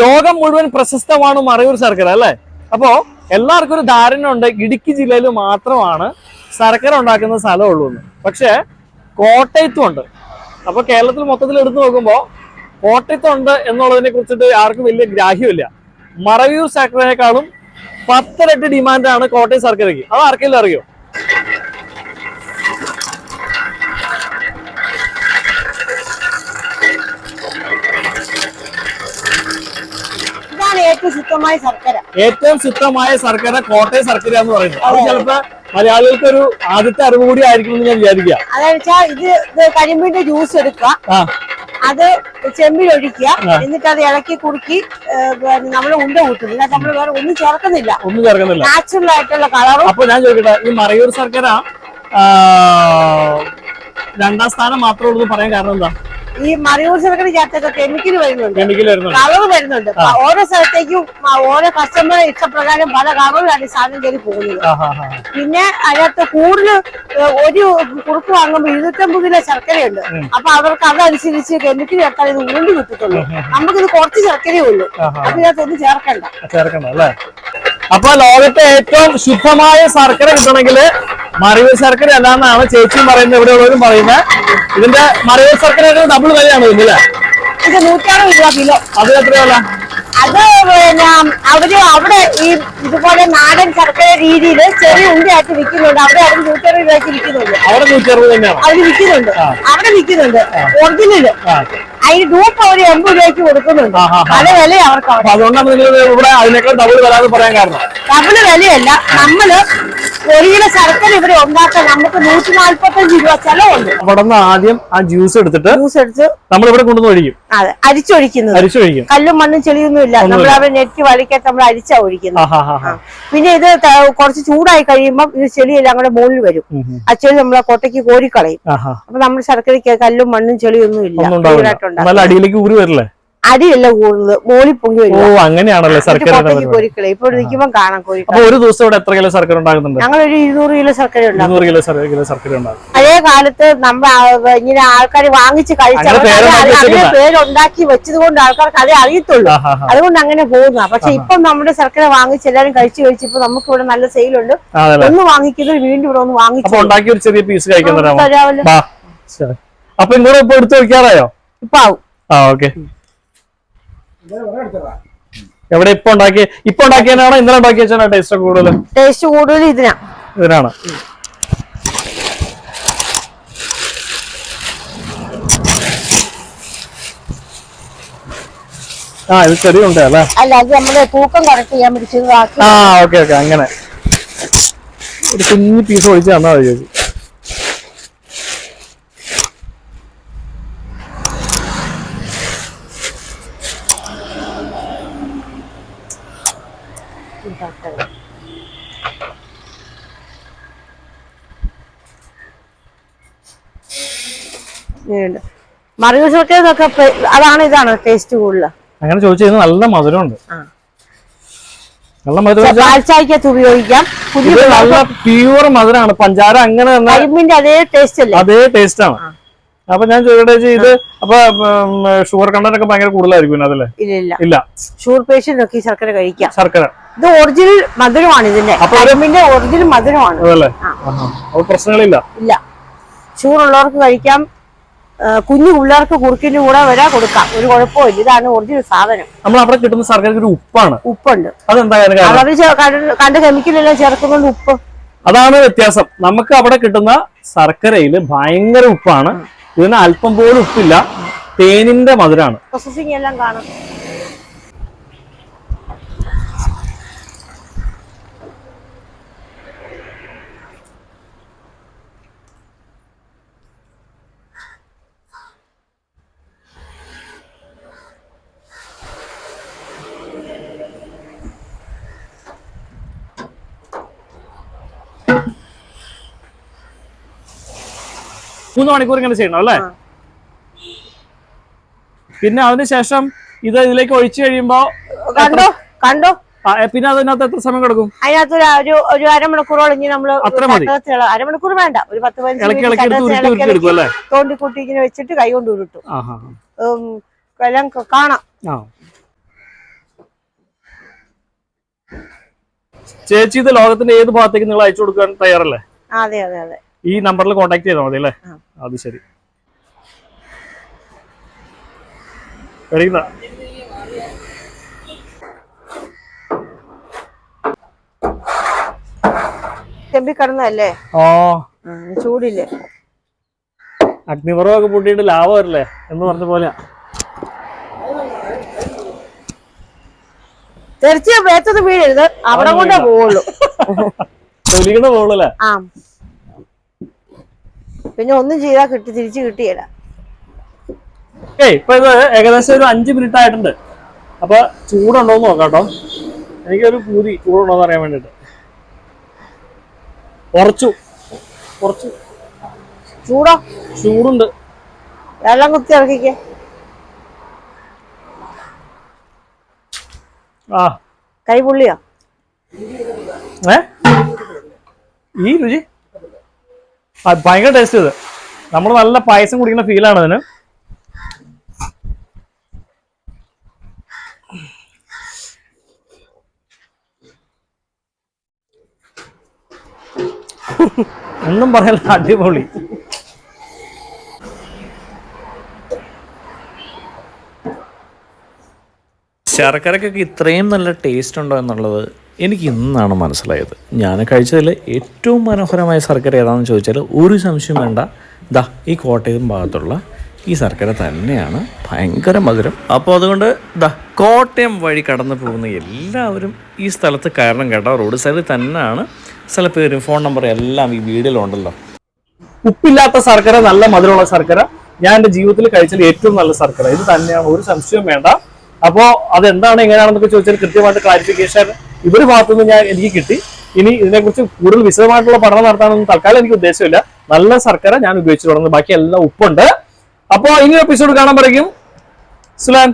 ലോകം മുഴുവൻ പ്രശസ്തമാണ് മറയൂർ ശർക്കര അല്ലേ? അപ്പോ എല്ലാവർക്കും ഒരു ധാരണ ഉണ്ട് ഇടുക്കി ജില്ലയിൽ മാത്രമാണ് ശർക്കര ഉണ്ടാക്കുന്ന സ്ഥലമുള്ളൂ എന്ന്. പക്ഷേ കോട്ടയത്തും ഉണ്ട്. അപ്പൊ കേരളത്തിൽ മൊത്തത്തിൽ എടുത്തു നോക്കുമ്പോൾ കോട്ടയത്തുണ്ട് എന്നുള്ളതിനെ കുറിച്ചിട്ട് ആർക്കും വലിയ ഗ്രാഹ്യമില്ല. മറയൂർ ശർക്കരനേക്കാളും പത്തിരട്ടി ഡിമാൻഡാണ് കോട്ടയം ശർക്കരയ്ക്ക് അത് ആർക്കെങ്കിലും അറിയോ? ഏറ്റവും ശുദ്ധമായ ശർക്കര. ഏറ്റവും ശുദ്ധമായ ശർക്കര കോട്ടയം ശർക്കര എന്ന് പറയുന്നത്. അത് ചിലപ്പോ മലയാളികൾക്ക് ഒരു ആദ്യത്തെ അറിവ് കൂടി ആയിരിക്കും എന്ന് ഞാൻ വിചാരിക്കുക. അതായത് വെച്ചാൽ ഇത് കരിമ്പിന്റെ ജ്യൂസ് എടുക്കുക. അത് ചെമ്പിൽ ഒഴിക്കുക എന്നിട്ട് അത് ഇളക്കി കുറുക്കി നമ്മൾ ഉണ്ട കൂട്ടും. ഇതിനകത്ത് നമ്മൾ വേറെ ഒന്നും ചേർക്കുന്നില്ല. ഒന്നും ചേർക്കുന്നില്ല. നാച്ചുറൽ ആയിട്ടുള്ള കളറും അപ്പൊ ഞാൻ ചോദിക്കട്ടെ ഈ മറയൂർ ശർക്കര രണ്ടാം സ്ഥാനം മാത്രമേ ഉള്ളൂ പറയാൻ കാരണം എന്താ? ഈ മറിയൂർ സ്ഥലത്തിന് ചേർത്തൊക്കെ കെമിക്കൽ വരുന്നുണ്ട്. കെമിക്കൽ വരുന്നുണ്ട്. കളർ വരുന്നുണ്ട്. ഓരോ സ്ഥലത്തേക്കും ഓരോ കസ്റ്റമർ ഇഷ്ടപ്രകാരം പല കളറിലാണ് ഈ സാധനം കയറി പോകുന്നത്. പിന്നെ അതിനകത്ത് കൂടുതൽ ഒരു കുറുക്ക് വാങ്ങുമ്പോൾ ഇരുന്നൂറ്റമ്പത് കിലോ ശർക്കരയുണ്ട് അപ്പൊ അവർക്ക് അതനുസരിച്ച് കെമിക്കൽ ചേർത്താൽ ഇത് ഉരുണ്ടി കിട്ടത്തുള്ളൂ. നമുക്കിത് കുറച്ച് ശർക്കരയേ ഉള്ളൂ. അപ്പൊ ഇതിനകത്തൊന്നും ചേർക്കണ്ട. ചേർക്കണ്ട അല്ലേ? അപ്പൊ ലോകത്തെ ഏറ്റവും ശുദ്ധമായ ശർക്കര കിട്ടണമെങ്കിൽ മറയൂർ ശർക്കര അല്ലാന്നാണ് ചേച്ചിയും പറയുന്നത് ഇവിടെ ഉള്ളവരും പറയുന്നത്. ഇതിന്റെ മറിവ് ശർക്കര ഡബിൾ വിലയാണ് ഇതില്ലേ ഇത് നൂറ്ററുപത് രൂപ കിലോ. അത് എത്രയല്ല അത് പിന്നെ അവർ അവിടെ ഈ ഇതുപോലെ നാടൻ ശർക്കര രീതിയിൽ ചെറിയ ഉണ്ടയായിട്ട് വിൽക്കുന്നുണ്ട്. അവിടെ അവർ നൂറ്ററുപത് രൂപയ്ക്ക് വിൽക്കുന്നുണ്ട്. അവിടെ തന്നെയാണ്. അവർ വിൽക്കുന്നുണ്ട്. അവിടെ വിൽക്കുന്നുണ്ട്. ഒറിജിനൽ. അതിന് ഡൂപ്പ് അവർ എൺപത് രൂപയ്ക്ക് കൊടുക്കുന്നുണ്ട്. പല വില അവർക്ക് അതുകൊണ്ടാണ് നിങ്ങൾ ഇവിടെ അതിനേക്കാൾ ഡബിൾ വരാന്ന് പറയാൻ കാരണം. ഡബിൾ വിലയല്ല. നമ്മൾ ഒരു കിലോ ശർക്കര ഇവിടെ ഉണ്ടാക്കാൻ നമുക്ക് നൂറ്റി നാല്പത്തഞ്ച് രൂപ ചെലവുണ്ട്. അവിടെ നിന്ന് ആദ്യം ആ ജ്യൂസ് എടുത്തിട്ട് ജ്യൂസ് എടുത്ത് നമ്മൾ ഇവിടെ കൊണ്ടുവന്ന് ഒഴിക്കും. അതെ അരിച്ചൊഴിക്കുന്നത്. അരിച്ചൊഴിക്കും കല്ലും മണ്ണും ചെളിയൊന്നും ഇല്ല നമ്മൾ അവിടെ നെറ്റ് വഴിക്കട്ട് നമ്മൾ അരിച്ചാ ഒഴിക്കുന്നത്. പിന്നെ ഇത് കുറച്ച് ചൂടായി കഴിയുമ്പോൾ ഇത് ചെളിയെല്ലാം കൂടെ മുകളിൽ വരും. ആ ചെളി നമ്മളെ കൊട്ടയ്ക്ക് കോരിക്കളയും. അപ്പൊ നമ്മുടെ ശർക്കരയ്ക്ക് കല്ലും മണ്ണും ചെളിയൊന്നും ഇല്ല അടിയിലേക്ക് ഊരി വരില്ലേ? അടിയല്ല കൂടുന്നത് മോളി പൊങ്ങി ഓ അങ്ങനെയാണല്ലോ ശർക്കര കോരിക്കളയും ഇപ്പൊ നിൽക്കുമ്പോൾ കാണാം കോരിക്കള അപ്പൊ ഒരു ദിവസം ഇവിടെ എത്ര കിലോ ശർക്കര ഉണ്ടാകുന്നുണ്ട് ഞങ്ങൾ ഇരുന്നൂറ് കിലോ ശർക്കര ഉണ്ടാവും ഇരുന്നൂറ് കിലോ ശർ- കിലോ ശർക്കര ഉണ്ടാകും പഴയ കാലത്ത് നമ്മ ഇങ്ങനെ ആൾക്കാർ വാങ്ങിച്ച് കഴിച്ച് അങ്ങനെ പേരുണ്ടാക്കി വെച്ചത് കൊണ്ട് ആൾക്കാർക്ക് അതേ അറിയത്തുള്ളൂ. അതുകൊണ്ട് അങ്ങനെ പോകുന്ന. പക്ഷെ ഇപ്പം നമ്മുടെ ശർക്കര വാങ്ങിച്ച് എല്ലാരും കഴിച്ചു കഴിച്ചപ്പോ നമുക്ക് ഇവിടെ നല്ല സെയിലുണ്ട്. ഉണ്ട് ഒന്ന് വാങ്ങിക്കുന്നത് വീണ്ടും ഇവിടെ ഒന്ന് വാങ്ങിച്ചു ഉണ്ടാക്കി ഒരു ചെറിയ പീസ് കഴിക്കാൻ തരാമോ. അപ്പൊ ഇങ്ങോട്ട് ഇപ്പൊ എടുത്ത് വെക്കാറായോ? ഇപ്പൊ ആവും ആ ഓക്കെ. എവിടെ ഇപ്പൊ ഉണ്ടാക്കിയ ഇപ്പൊ ഉണ്ടാക്കിയതിനാണോ ഇന്നലെ ഉണ്ടാക്കി വെച്ചാൽ ടേസ്റ്റ് കൂടുതൽ ടേസ്റ്റ് കൂടുതൽ ഇതിനാ. ഇതിനാണ്? ആ ഇത് ചെറിയുണ്ട് അല്ലേ? അല്ല അത് നമ്മുടെ തൂക്കം കറക്റ്റ് ചെയ്യാൻ പിടിച്ചത് ആ ഓക്കെ ഓക്കെ അങ്ങനെ. ഒരു കുഞ്ഞു പീസ് ഒഴിച്ച് തന്നാ മതി ചേച്ചി. ഇങ്ങനെയുണ്ട് മറിയൂർ ശർക്കരയൊക്കെ അതാണ് ഇതാണ് ടേസ്റ്റ് കൂടുതൽ. അങ്ങനെ ചോദിച്ചു നല്ല മധുരമുണ്ട്. നല്ല മധുരം പാൽച്ചായ്ക്കകത്ത് ഉപയോഗിക്കാം. നല്ല പ്യൂർ മധുരമാണ്. പഞ്ചാര അങ്ങനെ തന്നെ കരിമ്പിന്റെ അതേ ടേസ്റ്റ് അല്ലേ? അതേ ടേസ്റ്റ് ആണ്. അപ്പൊ ഞാൻ ചോദിക്കട്ടെ ഇത് അപ്പൊ ഷുഗർ കണ്ടന്റ് ഒക്കെ ഭയങ്കര കൂടുതലായിരിക്കും അതല്ലേ ഇല്ല ഇല്ല. ഷുഗർ പേഷ്യന്റ് ഒക്കെ ശർക്കര കഴിക്കാം. ശർക്കര. ഇത് ഒറിജിനൽ മധുരമാണ് ഇതിന്റെ. അരമ്പിന്റെ ഒറിജിനൽ മധുരമാണ്. പ്രശ്നങ്ങളില്ല? ഇല്ല. ചൂടുള്ളവർക്ക് കഴിക്കാം. കുഞ്ഞു പിള്ളേർക്ക് കുറുക്കിന്റെ കൂടെ വരെ കൊടുക്കാം. ഒരു കുഴപ്പമില്ല ഇതാണ് ഒറിജിനൽ സാധനം. നമ്മൾ അവിടെ കിട്ടുന്ന സർക്കാർ ഒരു ഉപ്പാണ്. ഉപ്പുണ്ട്. അതെന്താ അവർ കണ്ട കെമിക്കലെല്ലാം ചേർക്കുന്നുണ്ട് ഉപ്പ്. അതാണ് വ്യത്യാസം. നമുക്ക് അവിടെ കിട്ടുന്ന ശർക്കരയിൽ ഭയങ്കര ഉപ്പാണ്. ഇതിന് അല്പം പോലും ഉപ്പില്ല. തേനിന്റെ മധുരാണ്. പ്രോസസിംഗ് എല്ലാം കാണാം. മൂന്ന് മണിക്കൂർ ഇങ്ങനെ ചെയ്യണം അല്ലേ? പിന്നെ അതിനുശേഷം ഇത് ഇതിലേക്ക് ഒഴിച്ചു കഴിയുമ്പോ കണ്ടോ? കണ്ടോ? പിന്നെ അതിനകത്ത് എത്ര സമയം കിടക്കും? അതിനകത്ത് ഒരു ഒരു അരമണിക്കൂറോളം നമ്മൾ അരമണിക്കൂർ വേണ്ട. ഒരു പത്ത് പതിനഞ്ച് തോണ്ടിക്കൂട്ടി ഇങ്ങനെ വെച്ചിട്ട് കൈ കൊണ്ട് ഉരുട്ടു. എല്ലാം കാണാം. ചേച്ചി ഇത് ലോകത്തിന്റെ ഏത് ഭാഗത്തേക്ക് നിങ്ങൾ അയച്ചു കൊടുക്കാൻ തയ്യാറല്ലേ? അതെ അതെ അതെ. ഈ നമ്പറിൽ കോൺടാക്ട് ചെയ്താൽ മതി അല്ലേ. അത് ശരി. ചെമ്പി കിടന്നല്ലേ ഓ ചൂടില്ലേ? അഗ്നിപർവമൊക്കെ പൂട്ടിയിട്ട് ലാഭം വരില്ലേ? എന്ന് പറഞ്ഞ പോലെയാ. തെറിച്ച് വേത്തത് വീഴരുത്. അവിടെ കൊണ്ടേ പോവുള്ളൂ. തൊലിക്കണ പോളല്ലേ ആ. പിന്നെ ഒന്നും ചെയ്താൽ കിട്ടി തിരിച്ചു കിട്ടിയില്ല ഏയ് ഇപ്പൊ ഇത് ഏകദേശം ഒരു അഞ്ച് മിനിറ്റ് ആയിട്ടുണ്ട്. അപ്പൊ ചൂടുണ്ടോ എന്ന് നോക്കാം കേട്ടോ എനിക്കൊരു പൂതി ചൂടുണ്ടോ എന്ന് അറിയാൻ വേണ്ടിട്ട്. കുറച്ചു കുറച്ചു. ചൂടോ? ചൂടുണ്ട്. വെള്ളം കുത്തി ഇറക്കിക്കേ. ആ. കൈ പുള്ളിയോ? ഏ? ഈ രുചി? ഭയങ്കര ടേസ്റ്റ് ഇത്. നമ്മൾ നല്ല പായസം കുടിക്കുന്ന ഫീലാണ് അതിന്. ഒന്നും പറയല്ല അടിപൊളി. ശർക്കരക്കൊക്കെ ഇത്രയും നല്ല ടേസ്റ്റ് ഉണ്ടോ എന്നുള്ളത്? എനിക്ക് ഇന്നാണ് മനസ്സിലായത്. ഞാൻ കഴിച്ചതിൽ ഏറ്റവും മനോഹരമായ ശർക്കര ഏതാണെന്ന് ചോദിച്ചാൽ ഒരു സംശയം വേണ്ട. ദാ ഈ കോട്ടയം ഭാഗത്തുള്ള ഈ ശർക്കര തന്നെയാണ് ഭയങ്കര മധുരം. അപ്പോൾ അതുകൊണ്ട് ദാ കോട്ടയം വഴി കടന്നു പോകുന്ന എല്ലാവരും ഈ സ്ഥലത്ത് കാരണം കേട്ടോ. റോഡ് സൈഡിൽ തന്നെയാണ്. സ്ഥലപ്പേരും ഫോൺ നമ്പർ എല്ലാം ഈ വീഡിയോയിലുണ്ടല്ലോ ഉപ്പില്ലാത്ത ശർക്കര നല്ല മധുരമുള്ള ശർക്കര. ഞാൻ എന്റെ ജീവിതത്തിൽ കഴിച്ചതിൽ ഏറ്റവും നല്ല ശർക്കര. ഇത് തന്നെയാണ്. ഒരു സംശയവും വേണ്ട. അപ്പോൾ അതെന്താണ് എങ്ങനെയാണെന്നൊക്കെ ചോദിച്ചാൽ കൃത്യമായിട്ട് ക്ലാരിഫിക്കേഷൻ ഇവർ ഭാഗത്തുനിന്ന് ഞാൻ എനിക്ക് കിട്ടി. ഇനി ഇതിനെക്കുറിച്ച് കൂടുതൽ വിശദമായിട്ടുള്ള പഠനം നടത്താനൊന്നും തൽക്കാലം എനിക്ക് ഉദ്ദേശമില്ല. നല്ല ശർക്കര ഞാൻ ഉപയോഗിച്ചു തുടങ്ങുന്നത് ബാക്കി എല്ലാം ഉപ്പുണ്ട്. അപ്പോൾ ഇനി എപ്പിസോഡ് കാണാൻ പറയും. സുലാൻ.